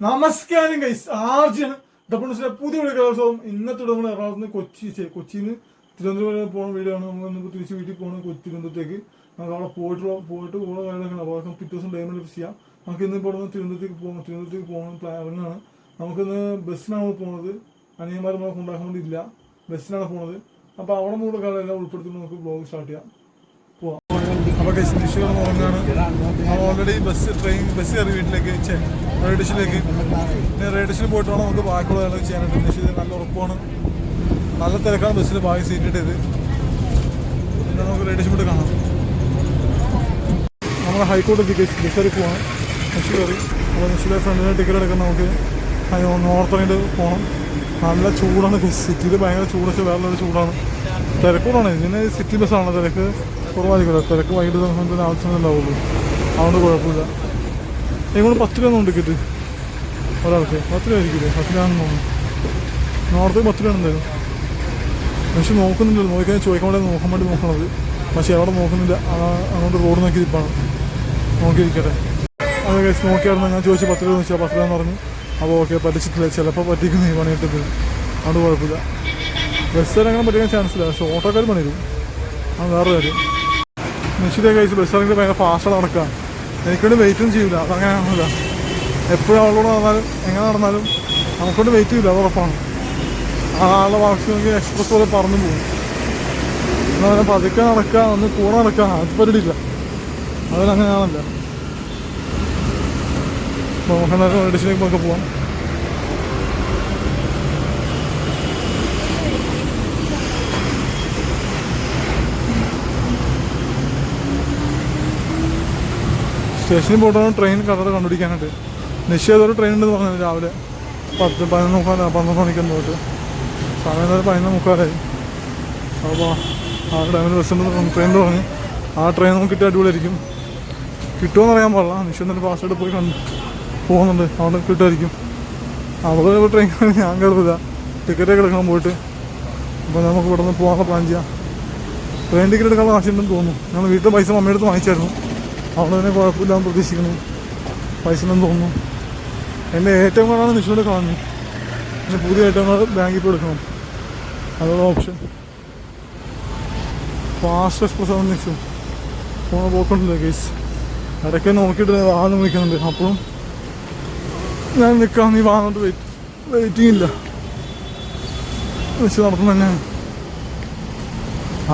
നമസ്കാരം ഗൈസ് ആർജിയാണ് ഡബിൾസിലെ പുതിയ വീഡിയോ കലോത്സവം ഇന്നത്തെ നമ്മൾ എറണാകുളത്ത് നിന്ന് കൊച്ചി കൊച്ചിയിൽ നിന്ന് തിരുവനന്തപുരം പോകുന്ന ആണ്. നമ്മൾ ഇന്ന് തിരിച്ച് വീട്ടിൽ പോകണം കൊച്ചി തിരുവനന്തപുരത്തേക്ക്. നമുക്ക് അവിടെ പോയിട്ട് പോയിട്ട് പോകുന്ന കാര്യങ്ങളൊക്കെ അപ്പോൾ അതൊക്കെ പിറ്റേ ദിവസം ടൈമിൽ ചെയ്യാം. നമുക്ക് ഇന്ന് ഇപ്പോൾ തിരുവനന്തപുരത്തേക്ക് പോകണം തിരുവനന്തപുരത്തേക്ക് പോകണം പ്ലാനാണ് നമുക്കിന്ന് ബസ്സിനാണ് പോണത്. അനിയന്മാർ നമുക്ക് കൊണ്ടാക്കാൻ വേണ്ടിയില്ല ബസ്സിനാണ് പോണത്. അപ്പോൾ അവിടെ മൂടെ എല്ലാം ഉൾപ്പെടുത്തി നമുക്ക് ബ്ലോഗ് സ്റ്റാർട്ട് ചെയ്യാം. പോവാം. അപ്പോൾ ഉറങ്ങാണ്. നമ്മൾ ഓൾറെഡി ബസ് ട്രെയിൻ ബസ് കയറി വീട്ടിലേക്ക് സ്റ്റേഷനിലേക്ക്. പിന്നെ സ്റ്റേഷനിൽ പോയിട്ട് വേണം നമുക്ക് ബാക്കിയുള്ള കാര്യങ്ങൾ ചെയ്യാനായിട്ട്. നിശ്ചിത നല്ല ഉറപ്പാണ്. നല്ല തിരക്കാണ് ബസ്സിൽ ബാക്കി സീറ്റ് ഇട്ടത്. പിന്നെ നമുക്ക് സ്റ്റേഷൻ പോയിട്ട് കാണാം. നമ്മൾ ഹൈക്കോടതി ബസ് കയറി പോവാണ്. കയറി. അപ്പോൾ ബസ്സിലെ ഫ്രണ്ടിന് ടിക്കറ്റ് എടുക്കാൻ നമുക്ക് നോർത്ത് സൈഡ് പോകണം നല്ല ചൂടാണ് ബസ് സിറ്റിയിൽ ഭയങ്കര ചൂട്. വെച്ചാൽ വേറെ ചൂടാണ്. തിരക്കൂടാണ്. ഇതിന് സിറ്റി ബസ്സാണ് തിരക്ക്. കുറവായിരിക്കും തിരക്ക് വൈകിട്ട് സമയത്തിന് ആവശ്യമൊന്നും ഉണ്ടാവുള്ളൂ അതുകൊണ്ട് കുഴപ്പമില്ല. ഇങ്ങോട്ട് പത്ത് രൂപ ടിക്കറ്റ് ഒരാൾക്ക്. പത്ത് രൂപ ആയിരിക്കില്ലേ? പത്ത് രൂപയാണെന്ന് തോന്നുന്നു. നോർത്ത് പത്ത് രൂപ എന്തായാലും പക്ഷെ നോക്കുന്നില്ല. നോക്കിയാൽ ചോദിക്കാൻ വേണ്ടി നോക്കാൻ വേണ്ടി നോക്കണത്. പക്ഷെ അവിടെ നോക്കുന്നില്ല. അങ്ങോട്ട് റോഡ് നോക്കി ഇരിപ്പാണ്. നോക്കിയിരിക്കട്ടെ. അത് കേസ് നോക്കിയായിരുന്നു. ഞാൻ ചോദിച്ചു പത്ത് രൂപ വെച്ചാൽ പത്ത് രൂപ എന്ന് പറഞ്ഞു. അപ്പോൾ ഓക്കെ പറ്റിച്ചിട്ടില്ല. ചിലപ്പോൾ പറ്റിക്കുന്ന ഈ പണിയിട്ടത് അതുകൊണ്ട് കുഴപ്പമില്ല. ബസ്സിൽ അങ്ങനെ പറ്റിക്കാൻ ചാൻസ് ഇല്ല. പക്ഷേ ഓട്ടോക്കാർ പണിയിരും അത് വേറെ കാര്യം. നിശ്ചിത കഴിച്ച് ബസ് ഇറങ്ങി ഭയങ്കര ഫാസ്റ്റ് നടക്കുക എനിക്കൊണ്ട് വെയിറ്റും ചെയ്യില്ല അതങ്ങനെയാണല്ല എപ്പോഴും അവളോട് നടന്നാലും എങ്ങനെ നടന്നാലും നമുക്കൊണ്ട് വെയിറ്റ് ചെയ്യില്ല അത് ഉറപ്പാണ്. ആളുടെ വാക്സിൻ നോക്കി എക്സ്പ്രസ് പോലെ പറന്നു പോകും. എന്നാൽ അവനെ പതുക്കെ നടക്കുക ഒന്ന് കൂടെ നടക്കുക അത് പരിടില്ല അതിലങ്ങനെയാണല്ലോ. നമുക്ക് നമുക്ക് പോവാം. സ്റ്റേഷനിൽ പോയിട്ടാണ് ട്രെയിൻ കറക്റ്റ് കണ്ടുപിടിക്കാനായിട്ട്. നിശ്ചയതൊരു ട്രെയിൻ ഉണ്ടെന്ന് പറഞ്ഞത് രാവിലെ? പത്ത് പതിനൊന്ന് മുക്കാല പന്ത്രണ്ട് മണിക്ക് പോയിട്ട് സമയം ഒരു പതിനൊന്ന് മുക്കാലായി. അപ്പോൾ ആ ടൈമിൽ ബസ് ഉണ്ട് ട്രെയിൻ തുടങ്ങി ആ ട്രെയിൻ നമുക്ക് കിട്ടിയ അടിപൊളിയായിരിക്കും. കിട്ടുമെന്ന് അറിയാൻ പാടില്ല. നിശ്ചയം പാസ്വേഡ് പോയി കണ്ട് പോകുന്നുണ്ട്. അവിടെ കിട്ടുമായിരിക്കും. അവിടെ ഒരു ട്രെയിൻ ഞാൻ കേൾക്കില്ല ടിക്കറ്റ് ഒക്കെ എടുക്കാൻ പോയിട്ട്. അപ്പോൾ നമുക്ക് ഇവിടെ നിന്ന് പോകാനുള്ള പ്ലാൻ ചെയ്യാം. ട്രെയിൻ ടിക്കറ്റ് എടുക്കാനുള്ള ആവശ്യമുണ്ടെന്ന് തോന്നുന്നു. ഞങ്ങൾ വീട്ടിൽ പൈസ അമ്മയുടെ അടുത്ത് വാങ്ങിച്ചായിരുന്നു. അവിടെ തന്നെ കുഴപ്പമില്ലാന്ന് പ്രതീക്ഷിക്കുന്നു. പൈസ ഉണ്ടെന്ന് തോന്നുന്നു എന്റെ ഏറ്റവും കാണാൻ നിശ്ചയുടെ കളഞ്ഞു പിന്നെ പുതിയ ഏറ്റവും കാർഡ് ബാങ്കിൽ പോയി എടുക്കണം അതോടെ ഓപ്ഷൻ. ഫാസ്റ്റ് എക്സ്പ്രസ് ആണ് നിശ്ചയം പോണ പോക്കുണ്ടല്ലോ കേസ് ഇടയ്ക്ക് നോക്കിയിട്ട് വാഹനം വിളിക്കുന്നുണ്ട്. അപ്പോഴും ഞാൻ നിൽക്കാം. നീ വാങ്ങോട്ട് വെയിറ്റ് വെയിറ്റിംഗ് ഇല്ല. വെച്ച് നടത്തുന്ന തന്നെ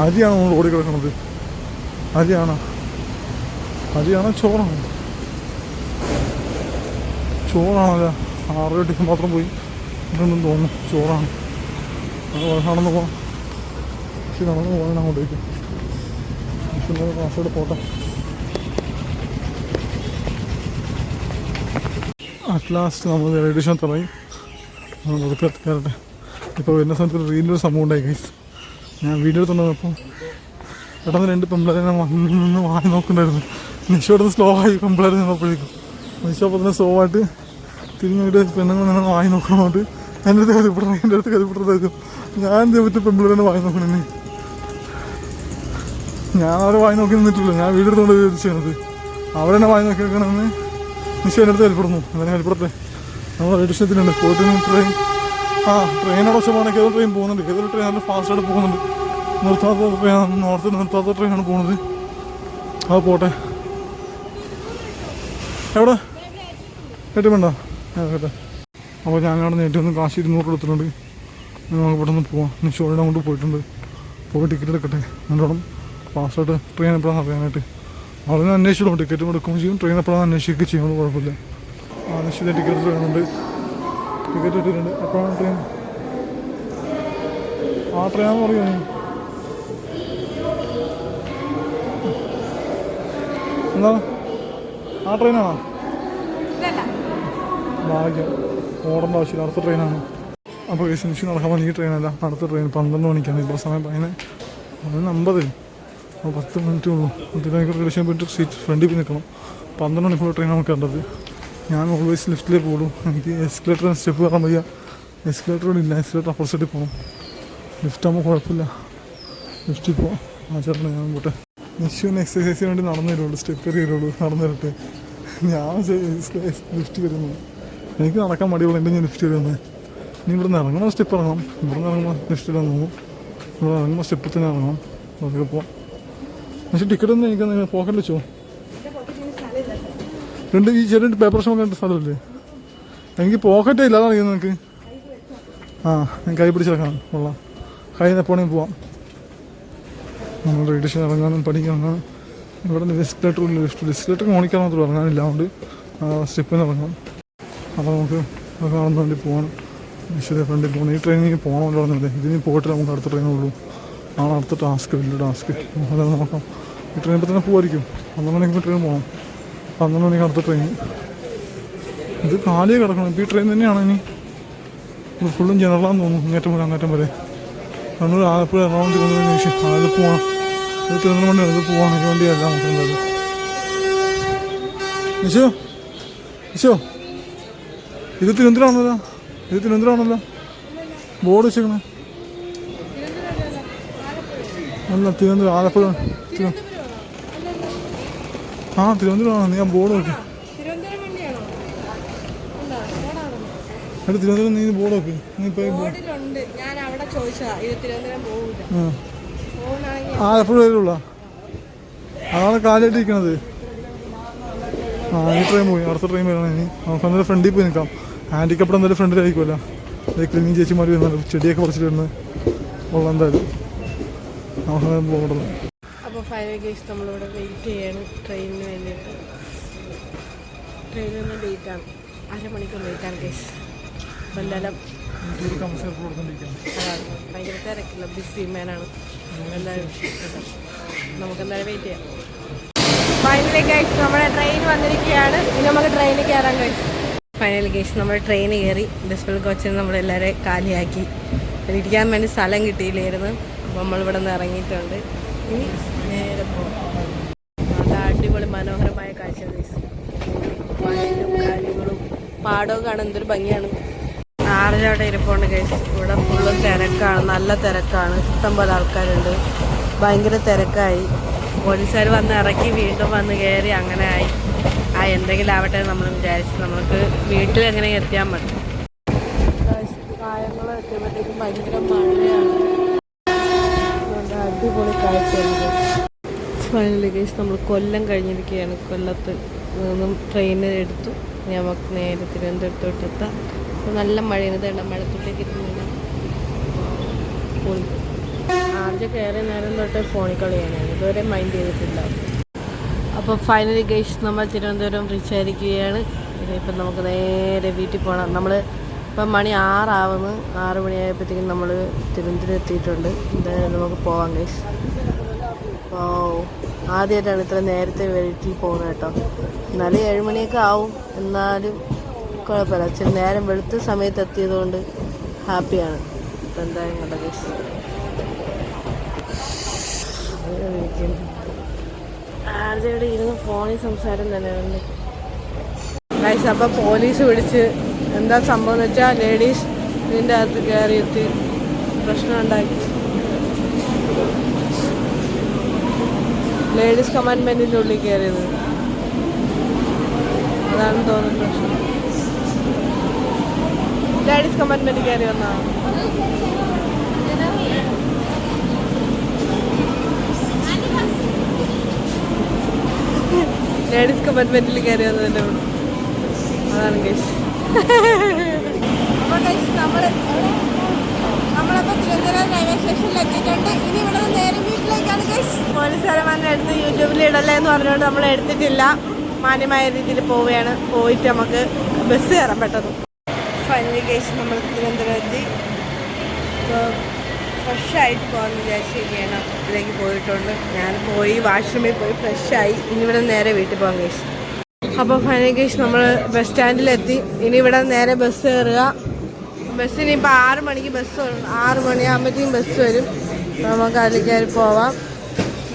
അരിയാണോ നമ്മൾ ഓടി കിടക്കുന്നത്? അരിയാണോ? അരിയാണോ ചോറാണോ. ചോറാണല്ലോ. ആറ് ടിക്ക് മാത്രം പോയി. ഇതൊന്നും തോന്നുന്നു. ചോറാണ്. നടന്നു പോകാം നടന്നു പോകാൻ അങ്ങോട്ടേക്ക്. പക്ഷേ കാസർഗോഡ് പോട്ടെ. അറ്റ് ലാസ്റ്റ് നമ്മൾ റേഡിയോ ഷോ തുടങ്ങി നമുക്ക് എത്തിക്കാറട്ടെ ഇപ്പോൾ വരുന്ന സമയത്ത് ഒരു റീലിന്റെ ഒരു സംഭവം ഉണ്ടായി ഗൈസ് ഞാൻ വീഡിയോ എടുത്തുകൊണ്ടിരുന്നപ്പോൾ പെട്ടെന്ന് രണ്ട് പെമ്പിളെ വാങ്ങി നോക്കുന്നുണ്ടായിരുന്നു. നിഷ ഇവിടുന്ന് സ്ലോ ആയി പെമ്പിളരെ നിന്നപ്പോഴേക്കും. നിഷ അപ്പോൾ തന്നെ സ്ലോ ആയിട്ട് തിരിഞ്ഞിട്ട് പെണ്ണുങ്ങൾ നിന്ന് വാങ്ങി നോക്കണോട്ട് എന്റെ അടുത്ത് കരുപ്പിടണം എന്റെ അടുത്ത് കരുപ്പിട്ടതായിരിക്കും ഞാൻ ദൈവത്തിൽ പെമ്പിളരെ വായി നോക്കണേ ഞാൻ അവരെ വായി നോക്കി നിന്നിട്ടില്ല. ഞാൻ വീടെടുത്തോണ്ട് ചെയ്യുന്നത് അവരെന്നെ വായി നോക്കി വെക്കണമെന്ന് നിശ്ചയം എന്റെ അടുത്ത് ഹെൽപ്പെടുന്നു അതിനെ ഹെൽപ്പെടട്ടെ നമ്മൾ റെഡിഷനത്തിനുണ്ട് പോയിട്ട് ട്രെയിൻ ആ അടച്ച പോകണമെങ്കിൽ ഏതോ ട്രെയിൻ പോകുന്നുണ്ട്. ഏതൊരു ട്രെയിൻ നല്ല ഫാസ്റ്റായിട്ട് പോകുന്നുണ്ട്. നിർത്താത്ത ട്രെയിൻ നോർത്ത് നിർത്താത്ത ട്രെയിനാണ് പോകുന്നത്. അത് പോട്ടെ. എവിടെ? ഞാൻ കേട്ടെ. അപ്പോൾ ഞാൻ അവിടെ നേരിട്ട് ഒന്ന് കാശ് ഇരുന്നൂറ് എടുത്തിട്ടുണ്ട് ഇനി നമുക്ക് പെട്ടെന്ന് പോവാം. നിശ്ചയോടെ അങ്ങോട്ട് പോയിട്ടുണ്ട്. പോയി ടിക്കറ്റ് എടുക്കട്ടെ. എന്നോടും പാസ്സായിട്ട് ട്രെയിൻ എപ്പോഴാണ് അറിയാനായിട്ട്. അവിടെ നിന്ന് അന്വേഷിച്ചോളൂ ടിക്കറ്റും എടുക്കുകയും ചെയ്യും. ട്രെയിൻ എപ്പോഴാണ് അന്വേഷിക്കുകയും ചെയ്യുന്നത് കുഴപ്പമില്ല. നിശ്ചിത ടിക്കറ്റ് വേണമെന്നുണ്ട് ടിക്കറ്റ് ഇട്ടിട്ടുണ്ട് എപ്പോഴാണ് ട്രെയിൻ ആ ട്രെയിനാന്ന് പറയുമോ എന്താ? ആ ട്രെയിനാണോ ഭാഗ്യം. ഓടേണ്ട ആവശ്യമില്ല. അടുത്ത ട്രെയിനാണ് അപ്പോൾ നിശ്ചയം നടക്കാൻ പറഞ്ഞ ഈ ട്രെയിനല്ല അടുത്ത ട്രെയിൻ പന്ത്രണ്ട് മണിക്കാണ്. ഇപ്പോൾ സമയം പതിനെ പതിനൊന്ന് അമ്പതിൽ അപ്പോൾ പത്ത് മിനിറ്റ് ഉള്ളൂ. പത്ത് മണിക്കൂർ ഏകദേശം പോയിട്ട് സീറ്റ് ഫ്രണ്ടിൽ പോയി നിൽക്കണം. പന്ത്രണ്ട് മണിക്കൂർ ട്രെയിൻ നമുക്ക് കണ്ടത്. ഞാൻ ഓൾവേസ് ലിഫ്റ്റിലേ പോകും എനിക്ക് എസ്കലേറ്റർ സ്റ്റെപ്പ് കയറാൻ വയ്യ. എസ്കലേറ്ററോട് ഇല്ല. എസ്കലേറ്റർ അപ്പുറ സൈഡിൽ പോകണം ലിഫ്റ്റ് ആകുമ്പോൾ കുഴപ്പമില്ല. ലിഫ്റ്റിൽ പോകാം ആ ചേട്ടനെ ഞാൻ പോട്ടെ നിശ്ചയം എക്സസൈസിന് വേണ്ടി നടന്നു വരുള്ളൂ സ്റ്റെപ്പ് കയറി വരുള്ളൂ നടന്നു വരട്ടെ ഞാൻ ലിഫ്റ്റ് വരുന്നു എനിക്ക് നടക്കാൻ മടിയുള്ള എന്റെ ഞാൻ ലിഫ്റ്റ് വരുന്നത് ഇനി ഇവിടെ നിന്ന് ഇറങ്ങണം സ്റ്റെപ്പ് ഇറങ്ങണം. ഇവിടെ നിന്ന് ഇറങ്ങുമ്പോൾ ലിഫ്റ്റ് ഇറങ്ങും ഇവിടെ ഇറങ്ങുമ്പോൾ സ്റ്റെപ്പിൽ തന്നെ ഇറങ്ങണം. നമുക്ക് പോവാം പക്ഷേ ടിക്കറ്റ് ഒന്നും എനിക്ക് പോക്കറ്റ് വെച്ചോ? രണ്ട് ഈ ചെറിയ പേപ്പർ ഷോ കണ്ട സ്ഥലമല്ലേ എനിക്ക് പോക്കറ്റേ ഇല്ലാതെ അറിയുന്നത് നിനക്ക്? ആ ഞാൻ കൈ പിടിച്ചിറക്കണം കൊള്ളാം. കൈ എപ്പോഴാണെങ്കിൽ പോവാം. നമ്മൾ റേഡിയേഷൻ ഇറങ്ങാനും പഠിക്കാനും ഇവിടെ ലിസ്റ്റിലേറ്റർ ലിഫ്റ്റ് ലിസ്റ്റിലേറ്റർ ഓണിക്കാൻ മാത്രം ഇറങ്ങാനില്ല. അതുകൊണ്ട് സ്റ്റെപ്പിൽ നിന്ന് ഇറങ്ങാം അപ്പോൾ നമുക്ക് കാണുന്ന വേണ്ടി പോകണം ഈശ്വര ഫ്രണ്ടിൽ പോകണം ഈ ട്രെയിനിൽ പോകണമല്ലോ പറഞ്ഞില്ലേ? ഇതിന് പോയിട്ട് നമുക്ക് അടുത്ത ട്രെയിനുള്ളൂ ആണ് അടുത്ത ടാസ്ക് വലിയ ടാസ്ക് അതായത് നോക്കാം. ഈ ട്രെയിൻ ഇപ്പോൾ തന്നെ പോകുമായിരിക്കും പന്ത്രണ്ട് മണിക്ക് ട്രെയിൻ പോകണം പന്ത്രണ്ട് മണിക്ക് അടുത്ത ട്രെയിൻ ഇത് കാലിയെ കിടക്കണം. ഇപ്പോൾ ഈ ട്രെയിൻ തന്നെയാണ് ഇനി. ഫുള്ളും ജനറലാന്ന് തോന്നുന്നു. ഇങ്ങേറ്റം വരെ അങ്ങേറ്റം വരെ. കണ്ണൂർ ആലപ്പുഴ എറണാകുളം തിരുവനന്തപുരം ജംഗ്ഷൻ. അതിൽ പോകണം നമുക്ക് എനിക്ക് വേണ്ടിയല്ല നോക്കുന്നത് നിശോ നിശോ ഇത് തിരുവനന്തപുരമാണല്ലോ ഇത് തിരുവനന്തപുരമാണല്ലോ ബോർഡ് വെച്ചേക്കണേ അല്ല തിരുവനന്തപുരം ആലപ്പുഴ ആ തിരുവനന്തപുരമാണ് ഞാൻ ബോർഡ് നോക്കി? എടാ തിരുവനന്തപുരം നീ ബോർഡ് നോക്കി നീ ഇപ്പോൾ ആ അതാണ് കാലിട്ടിരിക്കണത്. ആ ഈ ട്രെയിൻ പോയി. അടുത്ത ട്രെയിൻ വരണം ഇനി. നമുക്ക് അന്നേരം ഫ്രണ്ടിൽ പോയി നിൽക്കാം. ഹാൻഡിക്കപ്പ് എന്തായാലും ഫ്രണ്ടിലായിരിക്കുമല്ലോ ക്ലീനിങ് ചേച്ചിമാർ വരുന്നുണ്ട്. ചെടിയൊക്കെ പറിച്ചിട്ട് വരുന്നത്. ഉള്ള എന്തായാലും. നമുക്ക് അന്നേരം പോകണം അപ്പോൾ ഫൈനൽ കേസ് നമ്മളിവിടെ വെയിറ്റ് ചെയ്യാണ് ട്രെയിനിന് വേണ്ടിയിട്ട്. ട്രെയിനിൽ നിന്ന് ലേറ്റാണ് അരമണിക്കൂർ ലേറ്റാണ് കേസ് അപ്പോൾ എന്തായാലും ഭയങ്കര തിരക്കില്ല ബിസി മാനാണ് എല്ലാവരും നമുക്ക് എന്തായാലും വെയിറ്റ് ചെയ്യാം. ഫൈനലി ഗൈസ് നമ്മുടെ ട്രെയിൻ വന്നിരിക്കുകയാണ്. ഇനി നമുക്ക് ട്രെയിനിൽ കയറാൻ കഴിയും. ഫൈനലി ഗൈസ് നമ്മുടെ ട്രെയിൻ കയറി. ഡിസ്പ്ലേ കോച്ചിന് നമ്മളെല്ലാവരെയും കാലിയാക്കി. ഇരിക്കാൻ വേണ്ടി സ്ഥലം കിട്ടിയില്ലായിരുന്നു. അപ്പോൾ നമ്മളിവിടെ നിന്ന് ഇറങ്ങിയിട്ടുണ്ട്. ഇനി നേരെ പോകാം നല്ല അടിപൊളി മനോഹരമായ കാഴ്ച ഗൈസ് കാര്യങ്ങളും പാടവും കാണാൻ എന്തൊരു ഭംഗിയാണ്. ആറിലവിടെ ഇരിപ്പുണ്ട് കേസ് ഇവിടെ ഫുള്ള് തിരക്കാണ് നല്ല തിരക്കാണ്. ഇഷ്ടംപോലെ ആൾക്കാരുണ്ട്. ഭയങ്കര തിരക്കായി. പോലീസുകാർ വന്ന് ഇറക്കി വീണ്ടും വന്ന് കയറി അങ്ങനെ ആയി. ആ എന്തെങ്കിലും ആവട്ടെ നമ്മൾ വിചാരിച്ചു. നമുക്ക് വീട്ടിൽ എങ്ങനെ എത്തിയാൽ മതി. അടിപൊളി ഫൈനലി കേസ് നമ്മൾ കൊല്ലം കഴിഞ്ഞിരിക്കുകയാണ്. കൊല്ലത്ത് നിന്നും ട്രെയിൻ എടുത്തു. നമുക്ക് നേരെ തിരുവനന്തപുരത്തോട്ട് എത്താം അപ്പോൾ നല്ല മഴയാണ്. തേണ്ട മഴത്തുള്ളിലേക്ക് ഇരുന്നില്ല ആദ്യം കയറിയ നേരം തൊട്ട് ഫോണിൽ കളിയാണ്. ഇതുവരെ മൈൻഡ് ചെയ്തിട്ടില്ല. അപ്പോൾ ഫൈനലി ഗൈസ് നമ്മൾ തിരുവനന്തപുരം റീച്ച് ആയിരിക്കുകയാണ്. ഇനിയിപ്പം നമുക്ക് നേരെ വീട്ടിൽ പോകണം നമ്മൾ ഇപ്പം മണി ആറാവുന്നു. ആറ് മണിയായപ്പോഴത്തേക്കും നമ്മൾ തിരുവനന്തപുരം എത്തിയിട്ടുണ്ട്. എന്തായാലും നമുക്ക് പോവാം ഗൈസ് ഓ ആദ്യമായിട്ടാണ് ഇത്ര നേരത്തെ വീട്ടിൽ പോകുന്നത് കേട്ടോ. എന്നാലും ഏഴുമണിയൊക്കെ ആവും. എന്നാലും കുഴപ്പമില്ല. ഇച്ചിരി നേരം വെളുത്ത സമയത്ത് എത്തിയതുകൊണ്ട് ഹാപ്പിയാണ്. എന്തായാലും കണ്ട കേസ് ആരുടെ ഇരുന്ന് ഫോണിൽ സംസാരം തന്നെയുണ്ട് ഗൈസ് അപ്പം പോലീസ് വിളിച്ച് എന്താ സംഭവം എന്ന് വെച്ചാൽ ലേഡീസ് ഇതിന്റെ അകത്ത് കയറിയിട്ട് പ്രശ്നം ഉണ്ടാക്കി. ലേഡീസ് കമാൻഡ്മെന്റിന്റെ ഉള്ളിൽ കയറിയത്. അതാണ് തോന്നുന്നത് പ്രശ്നം. ലേഡീസ് കമ്പാർട്ട്മെന്റ് കയറി വന്നാണ് ലേഡീസ് കമ്പാർട്ട്മെന്റിൽ കയറി വന്നതിന്റെ കൂടെ അതാണ് കേസ് നമ്മളപ്പോൾ തിരുവനന്തപുരം റെയിൽവേ സ്റ്റേഷനിൽ എത്തിയിട്ടുണ്ട്. ഇനി ഇവിടെ നിന്ന് നേരെ വീട്ടിലേക്കാണ് ഗൈസ് പോലീസുകാരന്മാരുടെ അടുത്ത് യൂട്യൂബിൽ ഇടല്ലേ എന്ന് പറഞ്ഞുകൊണ്ട് നമ്മൾ എടുത്തിട്ടില്ല. മാന്യമായ രീതിയിൽ പോവുകയാണ്. പോയിട്ട് നമുക്ക് ബസ് കയറാൻ പെട്ടെന്ന്. ഫൈനലി കേസ് നമ്മൾ തിരുവനന്തപുരം എത്തി ഇപ്പോൾ ഫ്രഷായിട്ട് പോകാമെന്ന് വിചാരിച്ചിരിക്കുകയാണ് ഇതിലേക്ക് പോയിട്ടുണ്ട്. ഞാൻ പോയി വാഷ്റൂമിൽ പോയി ഫ്രഷായി. ഇനി ഇവിടെ നേരെ വീട്ടിൽ പോകാം കേസ് അപ്പോൾ ഫൈനൽ കേസ് നമ്മൾ ബസ് സ്റ്റാൻഡിലെത്തി ഇനി ഇവിടെ നേരെ ബസ് കയറുക. ബസ്സിന് ഇപ്പോൾ ആറ് മണിക്ക് ബസ് വരും. ആറ് മണിയാകുമ്പോഴത്തേക്കും ബസ് വരും. നമുക്ക് അതിൽ കയറി പോവാം.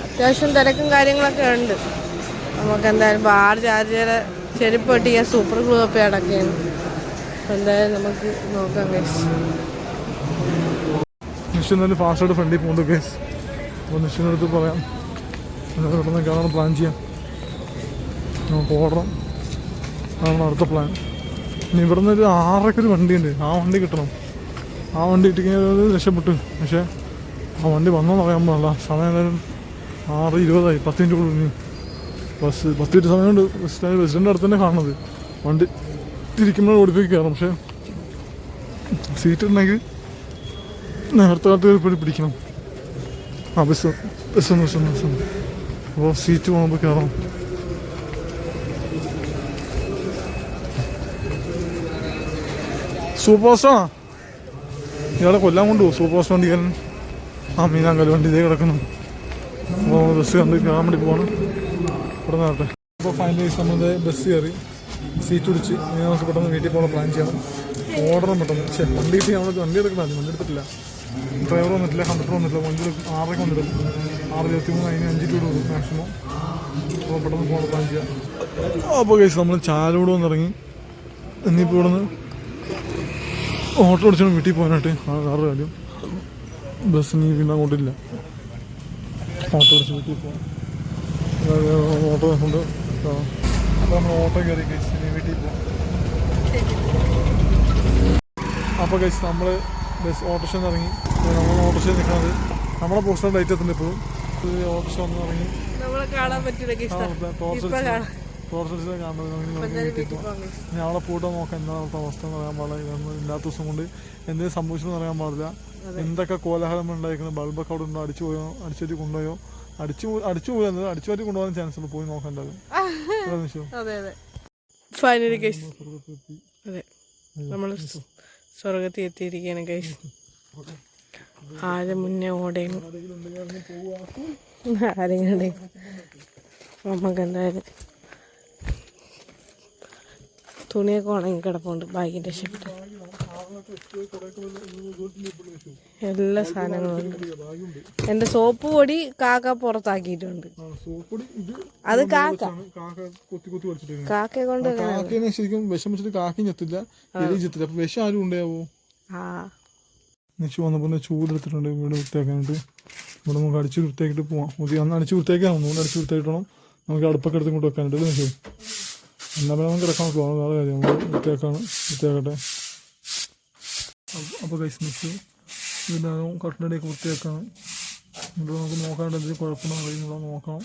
അത്യാവശ്യം തിരക്കും കാര്യങ്ങളൊക്കെ ഉണ്ട്. നമുക്ക് എന്തായാലും ഇപ്പോൾ ആറ് ചാർജർ ചെരുപ്പ് പൊട്ടിക്കാൻ സൂപ്പർ ഗ്ലൂ ഒക്കെ അടക്കുകയാണ് എന്തായാലും നമുക്ക് നോക്കാം ഗൈസ് നിശ്ചിന്നൊരു ഫാസ്റ്റ് ഫ്രണ്ടിൽ പോകുന്നു ഗൈസ് അപ്പോൾ നിശ്ചിന്നടുത്ത് പറയാം. പെട്ടെന്ന് കാണാൻ പ്ലാൻ ചെയ്യാം. നമുക്ക് ഓടണം അതാണ് അടുത്ത പ്ലാൻ ഇനി ഇവിടുന്ന് ഒരു ആറൊക്കെ ഒരു വണ്ടിയുണ്ട്. ആ വണ്ടി കിട്ടണം. ആ വണ്ടി കിട്ടിക്കഴിഞ്ഞാൽ രക്ഷപ്പെട്ടു. പക്ഷേ ആ വണ്ടി വന്നോന്ന് അറിയാൻ പാടില്ല. സമയം ആറ് ഇരുപതായി. പത്ത് മിനിറ്റ് കൂടി ബസ് പത്ത് മിനിറ്റ് സമയമുണ്ട്. ബസ് ബസ്സിന്റെ അടുത്ത് തന്നെ കാണുന്നത്. വണ്ടി. തിരിക്കുമ്പോൾ ഓടിപ്പോയി കയറും പക്ഷേ സീറ്റ് ഉണ്ടെങ്കിൽ നേരത്തെ കാലത്ത് കയറി പിടിക്കണം. ആ ബസ് ബസ് ബസ് ബസ് അപ്പോൾ സീറ്റ് പോകുമ്പോൾ കയറണം സൂപ്പർ ഫാസ്റ്റാണോ ഇയാളെ കൊല്ലാൻ കൊണ്ടുപോകും സൂപ്പർ ഫാസ്റ്റ് വണ്ടിക്കാരൻ. ആ മീനാങ്കൽ വണ്ടി ഇതേ കിടക്കുന്നു. അപ്പോൾ ബസ് കണ്ട് കയറാൻ വേണ്ടി പോകണം. ഇവിടെ നേരത്തെ. അപ്പോൾ ഫൈനലൈസ് നമ്മൾ ബസ് കയറി. സീറ്റ് പിടിച്ച് ഇനി നമുക്ക് പെട്ടെന്ന് വീട്ടിൽ പോകാൻ പ്ലാൻ ചെയ്യണം ഓർഡർ പെട്ടെന്ന്. പക്ഷേ വണ്ടി കിട്ടി നമ്മൾ വണ്ടി എടുക്കണം വണ്ടി എടുത്തിട്ടില്ല. ഡ്രൈവർ വന്നിട്ടില്ല കണ്ടക്ടർ വന്നിട്ടില്ല. വണ്ടി ആറരയ്ക്ക് വന്നിടും. ആറ് ഇരുപത്തി മൂന്ന് അതിന് അഞ്ച് രൂപ കൊടുക്കും മാക്സിമം അപ്പോൾ പെട്ടെന്ന് പോകാൻ പ്ലാൻ ചെയ്യാം. അപ്പോൾ കേസ് നമ്മൾ ചാലോട് വന്നിറങ്ങി. ഇനിയിപ്പോൾ ഇവിടെ നിന്ന് ഓട്ടോ അടിച്ചാണ് വീട്ടിൽ പോകാനായിട്ട് ആ കാറ് കാര്യം. ബസ്സിന് പിന്നെ അങ്ങോട്ടില്ല. ഓട്ടോ അടിച്ച് വീട്ടിൽ പോകാം ഓട്ടോ ഉണ്ട് നമ്മൾ ഓട്ടോ കയറി കഴിച്ച് ഇനി വീട്ടിൽ പോകാം അപ്പോൾ കഴിച്ച് നമ്മൾ ബസ് ഓട്ടോഷൻ ഇറങ്ങി. നമ്മൾ ഓട്ടോഷൻ നിൽക്കുന്നത് നമ്മളെ പോസ്റ്റർ ലൈറ്റ് എത്തുന്നുണ്ട് ഇപ്പോഴും ഓട്ടോഷൻ ഒന്ന് ഇറങ്ങി. നമ്മളെ കാണാൻ പറ്റില്ല ടോർച്ച് ഇപ്പൊ കാണാം. ടോർച്ച് അടിച്ച് കാണുന്നത്? നമുക്ക് ഇനി വീട്ടിൽ വീട്ടിൽ പോകാം പോകാം guys. ഇനി അവളെ പോയിട്ട് നോക്കാം എന്താ അവസ്ഥ എന്ന് പറയാൻ പാടില്ല. ഇതൊന്നും ഇല്ലാത്ത ദിവസം കൊണ്ട് എന്തെങ്കിലും സംഭവിച്ചെന്ന് പറയാൻ പാടില്ല. എന്തൊക്കെ കോലാഹലം ഉണ്ടായിരിക്കുന്നത് ബൾബൊക്കെ അവിടെ ഉണ്ടോ അടിച്ചു പോയോ? അടിച്ചേറ്റി കൊണ്ടുപോയോ? അടിച്ചു അടിച്ചു പോയത് അടിച്ചു മാറ്റി കൊണ്ടുപോകാൻ ചാൻസ് ഉണ്ട് പോയി എന്തായാലും അതാ. അതെ. ഫൈനലി ഗൈസ് അതെ. നമ്മൾ സ്വർഗത്തിൽ എത്തിയിരിക്കുകയാണ് ഗൈസ് ആരും മുന്നേ പോവുക. ആരെങ്കിലും നമുക്ക് എന്തായാലും തുണിയൊക്കെ ഉണങ്ങി കിടപ്പുണ്ട്. ബാഗിന്റെ ഷിഫ്റ്റ് എല്ലാ സാധനങ്ങളും എന്റെ സോപ്പ് പൊടി കാക്ക പുറത്താക്കിയിട്ടുണ്ട്. അത് കാക്ക. കാക്കയെ കൊണ്ട് കാക്കേനെ ശരിക്കും വിഷം വെച്ചിട്ട് കാക്കയും ചെത്തില്ല എലി ചെത്തില്ല അപ്പൊ വിഷം ആരും ഉണ്ടാവോ നിച്ചു വന്നപ്പോൾ ചൂടെടുത്തിട്ടുണ്ട് വീട് വൃത്തിയാക്കാനായിട്ട്. ഇവിടെ നമുക്ക് അടിച്ച് വൃത്തിയാക്കിട്ട് പോവാം. അന്ന് അടിച്ച് വൃത്തിയാക്കാം. ഒന്നുകൂടെ അടിച്ച് വൃത്തിയാക്കിട്ടണം നമുക്ക് അടുപ്പൊക്കെ എടുത്ത് ഇങ്ങോട്ട് വെക്കാനുണ്ട് നിച്ചു എന്നാ പിന്നെ നമുക്ക് കിടക്കാൻ പോകാം വേറെ കാര്യം. നമ്മൾ വൃത്തിയാക്കാണ്. വൃത്തിയാക്കട്ടെ. അപ്പോൾ കൈസ് മിസ് ഇതിന്റെ കട്ടിലടിയൊക്കെ വൃത്തിയാക്കാണ്. എന്നിട്ട് നമുക്ക് നോക്കാണ്ട് എന്തെങ്കിലും കുഴപ്പമുണ്ടോ അറിയുന്നുണ്ടോ നോക്കണം.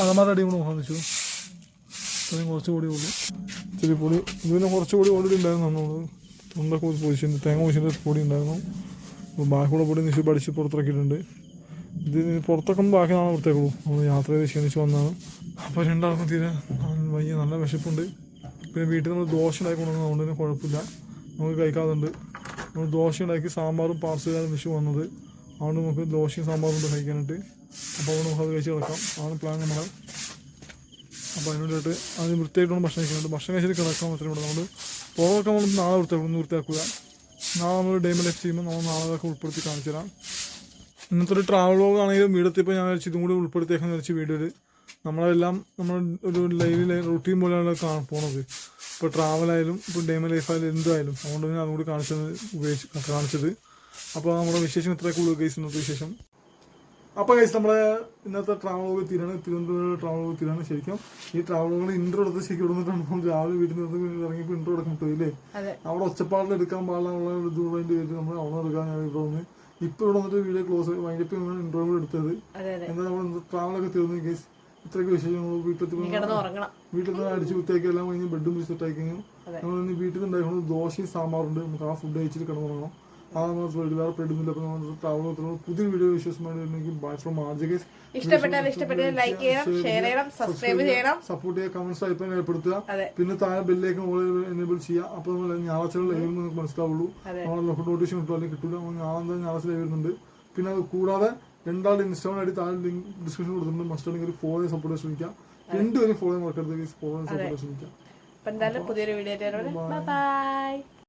അതമാരുടെ അടിയും കൂടെ നോക്കാൻ വെച്ചു. ഇത്രയും കുറച്ച് കൂടി ഉള്ളൂ. ഇത്തിരി പൊടി ഇതിന് കുറച്ചുകൂടി ഓൾറെഡി ഉണ്ടായിരുന്നു നമ്മൾ ഒരു പൊതിച്ചിട്ട് തേങ്ങ പൊടിച്ചിട്ട് പൊടി ഉണ്ടായിരുന്നു. അപ്പോൾ ബാക്കിയുള്ള പൊടി നിശ്ചയം പഠിച്ച് പുറത്തിറക്കിയിട്ടുണ്ട്. ഇത് പുറത്തൊക്കെ ബാക്കി നാളെ പുറത്തേക്കുള്ളൂ നമ്മൾ യാത്ര ചെയ്ത് ക്ഷണിച്ച് വന്നതാണ്. അപ്പോൾ രണ്ടാൾക്കും തീരെ വയ്യ നല്ല വിശപ്പുണ്ട്. പിന്നെ വീട്ടിൽ നമ്മൾ ദോശ ഉണ്ടാക്കി കൊണ്ടുവന്നത് തന്നെ കുഴപ്പമില്ല. നമുക്ക് കഴിക്കാതുണ്ട് നമ്മൾ ദോശ ഉണ്ടാക്കി സാമ്പാറും പാർസലാണ് വിഷു വന്നത്. അതുകൊണ്ട് നമുക്ക് ദോശയും സാമ്പാറും ഉണ്ട് കഴിക്കാനായിട്ട് അപ്പോൾ അതുകൊണ്ട് നമുക്ക് അത് കഴിച്ച് കിടക്കാം. അതാണ് പ്ലാൻ നമ്മുടെ. അപ്പോൾ അതിനുവേണ്ടിയിട്ട് അതിന് വൃത്തിയായിട്ടാണ് ഭക്ഷണം കഴിക്കുന്നുണ്ട് ഭക്ഷണം കഴിച്ചിട്ട് കിടക്കാൻ മാത്രമേ ഇവിടെ നമ്മൾ പുറമൊക്കെ നമ്മൾ നാളെ വൃത്തിയാക്കും. വൃത്തിയാക്കുക നാളെ നമ്മൾ ഡേമ ലൈഫ് ചെയ്യുമ്പോൾ നമ്മൾ നാളെ അതൊക്കെ ഉൾപ്പെടുത്തി കാണിച്ചു തരാം. ഇന്നത്തെ ഒരു ട്രാവൽ ബ്ലോഗ് ആണെങ്കിലും വീടെത്തിയപ്പോൾ ഞാൻ വെച്ച് ഇതും കൂടി ഉൾപ്പെടുത്തിയേക്കാന്ന് വെച്ച് വീഡിയോയിൽ നമ്മളെല്ലാം നമ്മൾ ഒരു ലൈവിലെ റൂട്ടീൻ പോലെയാണ് കാണാൻ പോണത്. ഇപ്പോൾ ട്രാവലായാലും ഇപ്പോൾ ഡേമ ലൈഫായാലും എന്തായാലും അതുകൊണ്ട് തന്നെ അതുകൂടി കാണിച്ചത് ഉപയോഗിച്ച് കാണിച്ചത്. അപ്പോൾ നമ്മുടെ വിശേഷം ഇത്രയൊക്കെ ഉള്ളൂ കേസ് ഇന്നത്തെ വിശേഷം. അപ്പോൾ കേസ് നമ്മുടെ ഇന്നത്തെ ട്രാവൽ വ്ലോഗ് തീരാണ്. തിരുവനന്തപുരം ട്രാവൽ തീരാണ് ശരിക്കും. ഈ ട്രാവൽ വ്ലോഗിൽ ഇൻട്രോ എടുത്ത് ശരിക്കും ഇവിടുന്നിട്ടാണ് നമ്മൾ രാവിലെ വീട്ടിൽ നിന്ന് ഇറങ്ങിയപ്പോൾ ഇൻട്രോ എടുക്കാൻ പറ്റില്ലേ അവിടെ ഒച്ചപ്പാടിൽ എടുക്കാൻ പാടില്ല ഇത് വേണ്ടി വരും നമ്മൾ അവിടെ എടുക്കാൻ ഞാൻ ഇവിടെ വന്ന് ഇപ്പോൾ ഇവിടെ വന്നിട്ട് വീഡിയോ ക്ലോസ് വൈകിട്ട് ഇൻട്രോ കൂടെ എടുത്തത്. എന്താ നമ്മൾ ട്രാവലൊക്കെ തീർന്നു കേസ് ഇത്രയൊക്കെ വിശേഷങ്ങൾ വീട്ടിൽ വീട്ടിൽ നിന്ന് അടിച്ചു കുത്തേക്കെല്ലാം എല്ലാം കഴിഞ്ഞ് ബെഡും സെറ്റാക്കി കഴിഞ്ഞു. നമ്മൾ ഇന്ന് വീട്ടിൽ ഉണ്ടായിരുന്നു ദോശയും സാമ്പാറുണ്ട്. നമുക്ക് ആ ഫുഡ് കഴിച്ചിട്ട് കിടന്നുറങ്ങണം പുതിയ വീഡിയോ ബൈ ഫ്രം ഇഷ്ടപ്പെട്ടാൽ ഇഷ്ടപ്പെട്ടാൽ ലൈക്ക് ചെയ്യണം ഷെയർ ചെയ്യണം സബ്സ്ക്രൈബ് ചെയ്യണം. സപ്പോർട്ട് ചെയ്യുക കമന്റ്സ് അഭിപ്രായം രേഖപ്പെടുത്തുക. പിന്നെ താഴെ ബെല്ലേക്ക് എനേബിൾ ചെയ്യുക. നമ്മൾ ഞായറാഴ്ച ലൈവ് നിങ്ങൾക്ക് മനസ്സിലാവുള്ളൂ. നോട്ടിഫിക്കേഷൻ കിട്ടും അല്ലെങ്കിൽ കിട്ടില്ല നമ്മൾ ഞായറാഴ്ച ലൈവ് വരുന്നുണ്ട്. പിന്നെ അത് കൂടാതെ രണ്ടാളുടെ ഇൻസ്റ്റാഗ്രാം ആയിട്ട് താഴെ ലിങ്ക് ഡിസ്ക്രിപ്ഷൻ കൊടുത്തിട്ടുണ്ട്. മസ്റ്റ് അല്ലെങ്കിൽ ഫോളോ സപ്പോർട്ട് ശ്രമിക്കാം. രണ്ടുപേരും ഫോളോ മറക്കരുത് ഫോളോ സപ്പോർട്ട് ശ്രമിക്കാം. അപ്പൊ എന്തായാലും പുതിയൊരു വീഡിയോ ബൈ